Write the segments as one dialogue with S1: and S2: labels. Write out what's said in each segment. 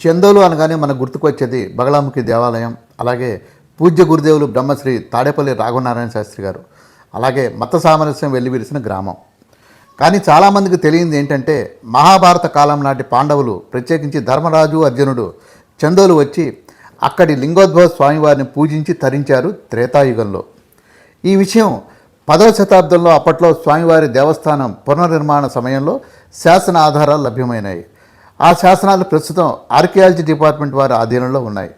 S1: చందోలు అనగానే మనకు గుర్తుకొచ్చేది బగలాముఖి దేవాలయం అలాగే పూజ్య గురుదేవులు బ్రహ్మశ్రీ తాడేపల్లి రాఘవనారాయణ శాస్త్రి గారు. అలాగే మత సామరస్యం వెల్లివిరిసిన గ్రామం. కానీ చాలామందికి తెలియంది ఏంటంటే మహాభారత కాలం నాటి పాండవులు ప్రత్యేకించి ధర్మరాజు అర్జునుడు చందోలు వచ్చి అక్కడి లింగోద్భవ స్వామివారిని పూజించి తరించారు త్రేతాయుగంలో. ఈ విషయం పదవ శతాబ్దంలో అప్పట్లో స్వామివారి దేవస్థానం పునర్నిర్మాణ సమయంలో శాసన ఆధారాలు లభ్యమైనాయి. ఆ శాసనాలు ప్రస్తుతం ఆర్కియాలజీ డిపార్ట్మెంట్ వారి ఆధీనంలో ఉన్నాయి.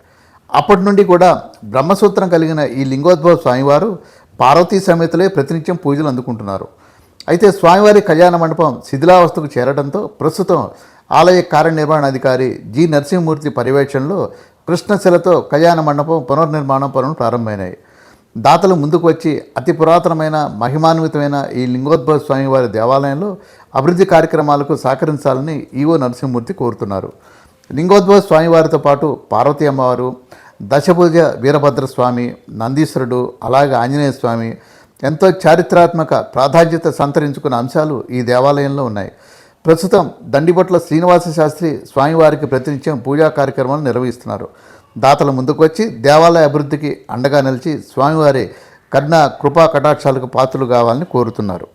S1: అప్పటి నుండి కూడా బ్రహ్మసూత్రం కలిగిన ఈ లింగోద్భవ స్వామివారు పార్వతీ సమేతలే ప్రతినిత్యం పూజలు అందుకుంటున్నారు. అయితే స్వామివారి కళ్యాణ మండపం శిథిలావస్థకు చేరడంతో ప్రస్తుతం ఆలయ కార్యనిర్వహణాధికారి జి. నరసింహమూర్తి పర్యవేక్షణలో కృష్ణశిలతో కళ్యాణ మండపం పునర్నిర్మాణం పనులు ప్రారంభమైనాయి. దాతలు ముందుకు వచ్చి అతి పురాతనమైన మహిమాన్వితమైన ఈ లింగోద్భవ స్వామివారి దేవాలయంలో అభివృద్ధి కార్యక్రమాలకు సహకరించాలని ఈవో నరసింహమూర్తి కోరుతున్నారు. లింగోద్భవ స్వామివారితో పాటు పార్వతీ అమ్మవారు దశభుజ వీరభద్ర స్వామి నందీశ్వరుడు అలాగే ఆంజనేయ స్వామి ఎంతో చారిత్రాత్మక ప్రాధాన్యత సంతరించుకున్న అంశాలు ఈ దేవాలయంలో ఉన్నాయి. ప్రస్తుతం దండిపట్ల శ్రీనివాస శాస్త్రి స్వామివారికి ప్రతినిత్యం పూజా కార్యక్రమాలు నిర్వహిస్తున్నారు. దాతలు ముందుకు వచ్చి దేవాలయ అభివృద్ధికి అండగా నిలిచి స్వామివారి కరుణ కృపా కటాక్షాలకు పాత్రలు కావాలని కోరుతున్నారు.